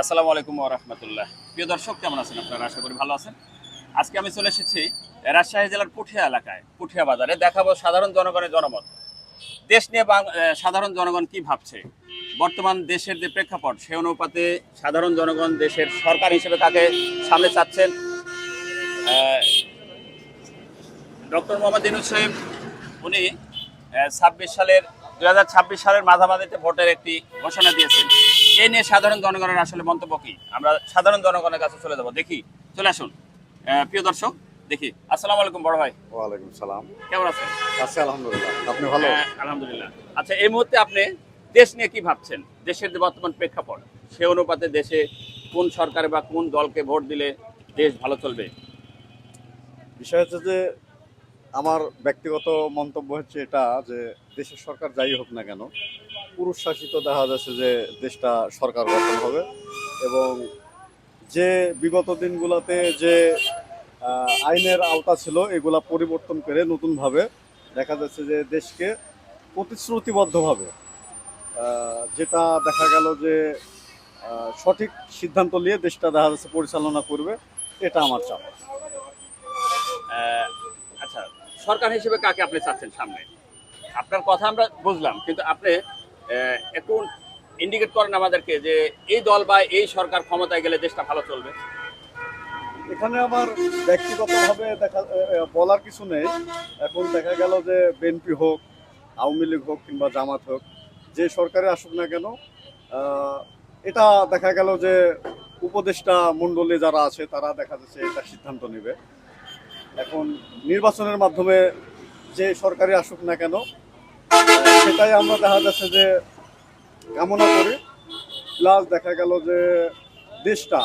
আসসালামু আলাইকুম রহমতুল্লাহ। প্রিয় দর্শক, কেমন আছেন আপনারা? আশা করি ভালো আছেন। আজকে আমি চলে এসেছি রাজশাহী জেলার পুঠিয়া এলাকায়। পুঠিয়া বাজারে দেখাবো সাধারণ জনগণের জনমত। দেশ নিয়ে সাধারণ জনগণ কি ভাবছে? বর্তমান দেশের যে প্রেক্ষাপট, সে অনুপাতে সাধারণ জনগণ দেশের সরকার হিসেবে তাকে সামনে চাচ্ছেন। ডক্টর মোহাম্মদ ইনুস সাহেব, উনি ছাব্বিশ সালের দুই হাজার ছাব্বিশ সালের মাঝামাঝিতে ভোটের একটি ঘোষণা দিয়েছেন। এই নিয়ে সাধারণ জনগণের আসলে মন্তব্য কি? আমরা সাধারণ জনগণের কাছে চলে যাব। দেখি চলে আসুন। প্রিয় দর্শক দেখি। আসসালামু আলাইকুম বড় ভাই। ওয়ালাইকুম সালাম। কেমন আছেন? আছি আলহামদুলিল্লাহ। আপনি ভালো? হ্যাঁ, আলহামদুলিল্লাহ। আচ্ছা এই মুহূর্তে আপনি দেশ নিয়ে কি ভাবছেন? দেশের যে বর্তমান প্রেক্ষাপট সে অনুপাতে দেশে কোন সরকার বা কোন দলকে ভোট দিলে দেশ ভালো চলবে? বিষয় হচ্ছে যে আমার ব্যক্তিগত মন্তব্য হচ্ছে এটা যে দেশের সরকার যাই হোক না কেন পুরুষ শাসিত দেখা যাচ্ছে যে দেশটা সরকার গঠন হবে এবং যে বিগত দিনগুলোতে যে আইনের আওতা ছিল এগুলা পরিবর্তন করে নতুনভাবে দেখা যাচ্ছে যে দেশকে প্রতিশ্রুতিবদ্ধভাবে যেটা দেখা গেল যে সঠিক সিদ্ধান্ত নিয়ে দেশটা দেখা যাচ্ছে পরিচালনা করবে, এটা আমার চাপ আচ্ছা সরকার হিসেবে কাকে আপনি চাচ্ছেন সামনে? আপনার কথা আমরা বুঝলাম, কিন্তু আপনি একটু ইন্ডিকেট করেন আমাদেরকে যে এই দল বা এই সরকার ক্ষমতায় গেলে দেশটা ভালো চলবে। এখানে আমার ব্যক্তিগতভাবে দেখা বলার কিছু নেই। এখন দেখা গেল যে বিএনপি হোক, আওয়ামী লীগ হোক কিংবা জামাত হোক, যে সরকারে আসুক না কেন এটা দেখা গেল যে উপদেষ্টা মণ্ডলী যারা আছে, তারা দেখা যাচ্ছে এটা সিদ্ধান্ত নেবে। এখন নির্বাচনের মাধ্যমে যে সরকারি আসুক না কেন সেটাই আমরা দেখা যাচ্ছে যে কামনা করি প্লাস দেখা গেল যে দেশটা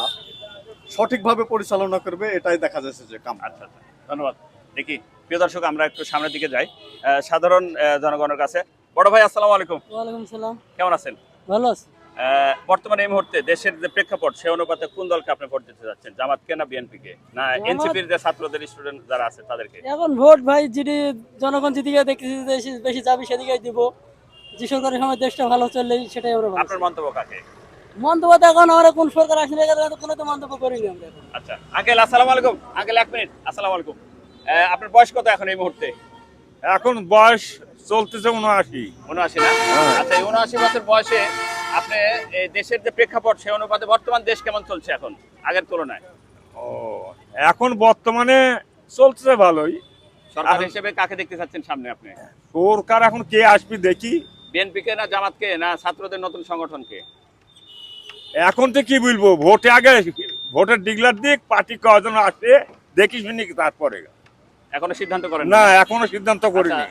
সঠিকভাবে পরিচালনা করবে এটাই দেখা যাচ্ছে যে কাম আচ্ছা আচ্ছা ধন্যবাদ। দেখি প্রিয় দর্শক আমরা একটু সামনের দিকে যাই। সাধারণ জনগণের কাছে। বড় ভাই আসসালামু আলাইকুম। ওয়ালাইকুম সালাম। কেমন আছেন? ভালো আছি। বর্তমানে এই মুহূর্তে দেশের যে প্রেক্ষাপট সে অনুপাতে কোন দলকে আপনি ভোট দিতে যাচ্ছেন? জামাতকে না বিএনপিকে না এনসিপির যে ছাত্রদের স্টুডেন্ট যারা আছে তাদেরকে? এখন ভোট ভাই যদি জনগণ যেদিকে দেখতেছি যে বেশি- যাবে সেদিকে দিব। যে সরকারের সময় দেশটা ভালো চললে সেটাই আমরা আপনার মন্তব্য কাকে? মন্তব্য তো এখন আমরা কোন সরকার আসলে কোনো তো মন্তব্য করিনি আমরা আচ্ছা আঙ্কেল আসসালামু আলাইকুম। আঙ্কেল এক মিনিট। আসসালামু আলাইকুম। আপনার বয়স কত এখন এই মুহূর্তে? এখন বয়স চলতেছে উনআশি। উনআশি না? হ্যাঁ। আচ্ছা এই উনআশি বছর বয়সে আপনি এই দেশের যে প্রেক্ষাপট সে অনুপাতে বর্তমান দেশ কেমন চলছে এখন আগের তুলনায়? ও এখন বর্তমানে চলছে ভালোই। সরকার হিসেবে কাকে দেখতে চাচ্ছেন সামনে আপনি? সরকার এখন কে আসবে দেখি। বিএনপি কে না জামাতকে না ছাত্রদের নতুন সংগঠনকে এখন তো কি বলব ভোটে আগে ভোটের ডিগলার দিক পার্টি কজন আসে দেখি শুনি তারপরে। এখনও সিদ্ধান্ত করেন না এখনও সিদ্ধান্ত করিনি।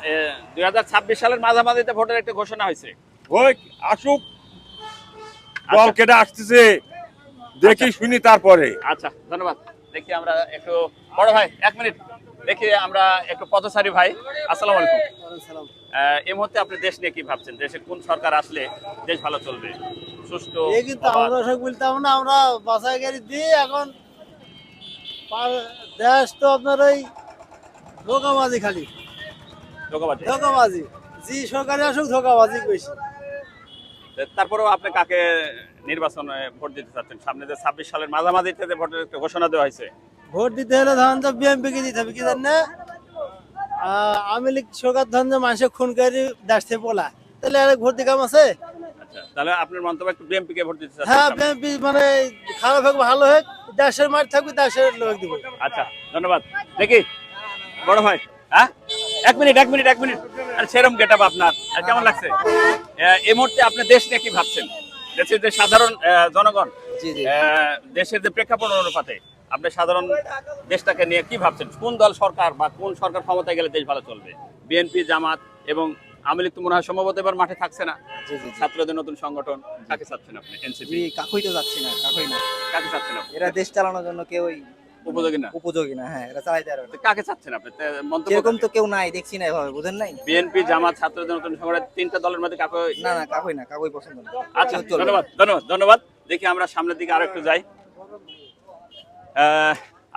দুই হাজার ছাব্বিশ সালের মাঝামাঝিতে ভোটের একটা ঘোষণা হয়েছে। ওই আসুক। দল কেটে আসতেছে। দেখি শুনি তারপরে। আচ্ছা ধন্যবাদ। দেখি আমরা একটু বড় ভাই এক মিনিট। দেখি আমরা একটু পথচারী ভাই। আসসালামু আলাইকুম। এই মুহূর্তে আপনি দেশ নিয়ে কি ভাবছেন? দেশে কোন সরকার আসলে দেশ ভালো চলবে? সুষ্ঠু এই কিন্তু। আমরা সব বলতাম না আমরা বাসায় গাড়ি দিই এখন দেশ তো আপনার ওই ধোকাবাজি খালি। ধোঁকাবাজি। ধোকাবাজি। জি সরকারি আসুক ধোকাবাজি বেশি। তারপরেও আপনি কাকে নির্বাচনে ভোট দিতে চাচ্ছেন? সামনে যে ছাব্বিশ সালের মাঝামাঝিতে যে ভোটের একটা ঘোষণা দেওয়া হয়েছে। ভোট দিতে হলে ধরেন তো বিএমপি কে দিতে হবে কি জানেন না? আমি লীগ সরকার ধরেন যে মানুষের খুন করে থেকে পোলা তাহলে আর ভোট দিকাম আছে? আচ্ছা তাহলে আপনার মন্তব্য একটু বিএনপি কে ভোট দিতে চাচ্ছেন হ্যাঁ। বিএমপি মানে খারাপ হোক ভালো হোক দেশের মাঠ থাকবে দেশের লোক দিব। আচ্ছা ধন্যবাদ। দেখি বড় ভাই হ্যাঁ? এক মিনিট এক মিনিট এক মিনিট। আর সেরম গেট আপ আপনার। আর কেমন লাগছে? এই মুহূর্তে আপনি দেশ নিয়ে কি ভাবছেন? দেশের যে সাধারণ জনগণ দেশের যে প্রেক্ষাপট অনুপাতে আপনি সাধারণ দেশটাকে নিয়ে কি ভাবছেন? কোন দল সরকার বা কোন সরকার ক্ষমতায় গেলে দেশ ভালো চলবে? বিএনপি জামাত এবং আওয়ামী লীগ তো মনে হয় সম্ভবত এবার মাঠে থাকছে না। ছাত্রদের নতুন সংগঠন কাকে চাচ্ছেন আপনি? এনসিপি? কাকুই তো যাচ্ছি না কাকুই না। কাকে চাচ্ছেন এরা দেশ চালানোর জন্য কেউই উপযোগী না? উপযোগী না হ্যাঁ এরা চালাইতে পারবে না। কাকে চাচ্ছেন আপনি? মন্তব্য সেরকম কাকে? তো কেউ নাই দেখছি না এভাবে বুঝেন নাই? বিএনপি জামাত ছাত্রদের নতুন সংগঠন তিনটা দলের মধ্যে কাকে না না কাকুই না কাকুই পছন্দ না। আচ্ছা। ধন্যবাদ ধন্যবাদ ধন্যবাদ। দেখি আমরা সামনের দিকে আরও একটু যাই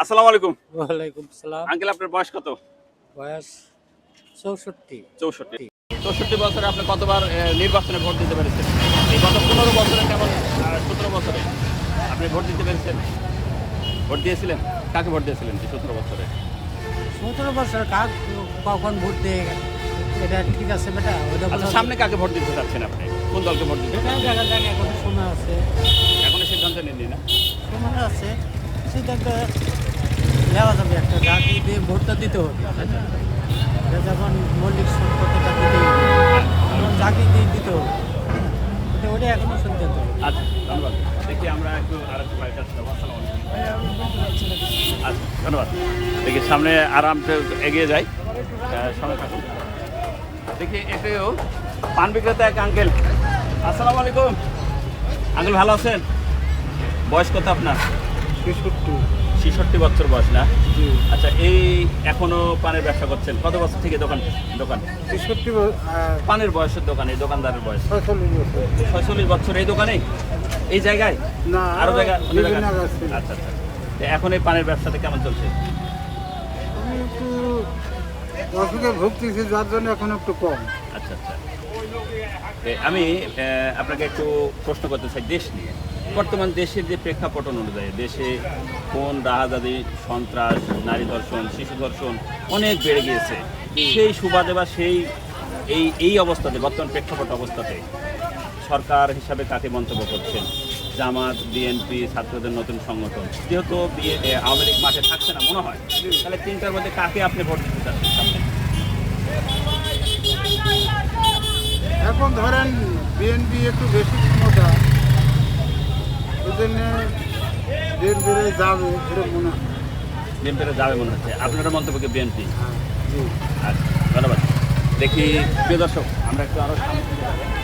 আসসালামু আলাইকুম। ওয়ালাইকুম সালাম। আঙ্কেল আপনার বয়স কত? বয়স চৌষট্টি। চৌষট্টি। চৌষট্টি বছরে আপনি কতবার নির্বাচনে ভোট দিতে পেরেছেন? এই গত পনেরো বছরে কেমন সতেরো বছরে আপনি ভোট দিতে পেরেছেন? ভোট দিয়েছিলেন? কাকে ভোট দিয়েছিলেন যে সতেরো বছরে? সতেরো বছর কাক কখন ভোট দিয়ে এটা ঠিক আছে বেটা ওটা আচ্ছা সামনে কাকে ভোট দিতে চাচ্ছেন আপনি? কোন দলকে ভোট দিতে দেখা যাক এখন সময় আছে। এখনও সিদ্ধান্ত নেননি না? সময় আছে। সিদ্ধান্ত নেওয়া যাবে একটা জাতি দিয়ে ভোটটা দিতে হবে। যখন মৌলিক সম্পত্তিটা দিতে হবে জাতি দিয়ে দিতে হবে। ওটা এখনও সিদ্ধান্ত। আচ্ছা ধন্যবাদ। দেখি আমরা একটু আর একটু বাইরে কাছে যাব আসসালামু আলাইকুম। আচ্ছা ধন্যবাদ। দেখি সামনে আরামটা এগিয়ে যাই। সামনে থাকুন। দেখি এটাও পান বিক্রেতা এক আঙ্কেল। আসসালামু আলাইকুম। আঙ্কেল ভালো আছেন? বয়স কত আপনার? ছেষট্টি বছর বয়স না? আচ্ছা এই এখনও পানের ব্যবসা করছেন? কত বছর থেকে দোকান দোকান? তেষট্টি পানের বয়সের দোকান এই দোকানদারের বয়স। ছয়চল্লিশ বছর। এই দোকানে? এই জায়গায়? না আরও জায়গা। আচ্ছা আচ্ছা। এখন এই পানের ব্যবসাটা কেমন চলছে? অসুখে ভুগতেছি যার জন্য এখন একটু কম। আচ্ছা আচ্ছা। আমি আপনাকে একটু প্রশ্ন করতে চাই দেশ নিয়ে। বর্তমান দেশের যে প্রেক্ষাপট অনুযায়ী, দেশে কোন রাহাজাদি, সন্ত্রাস, নারী ধর্ষণ, শিশু ধর্ষণ অনেক বেড়ে গিয়েছে। সেই সুবাদে বা সেই, এই এই অবস্থাতে, বর্তমান প্রেক্ষাপট অবস্থাতে সরকার হিসাবে কাকে মন্তব্য করছেন? জামাত, বিএনপি, ছাত্রদের নতুন সংগঠন। যেহেতু আওয়ামী লীগ মাঠে থাকছে না, মনে হয়, তাহলে তিনটার মধ্যে কাকে আপনি ভোট দিতে চাচ্ছেন সামনে? এখন ধরেন বিএনপি একটু বেশি ক্ষমতা জন্য বিএনপির যাবে মনে হয়। মনে হচ্ছে। আপনারা মন্তব্যকে বিএনপি ধন্যবাদ। দেখি প্রিয় দর্শক আমরা একটু আরও সামনে।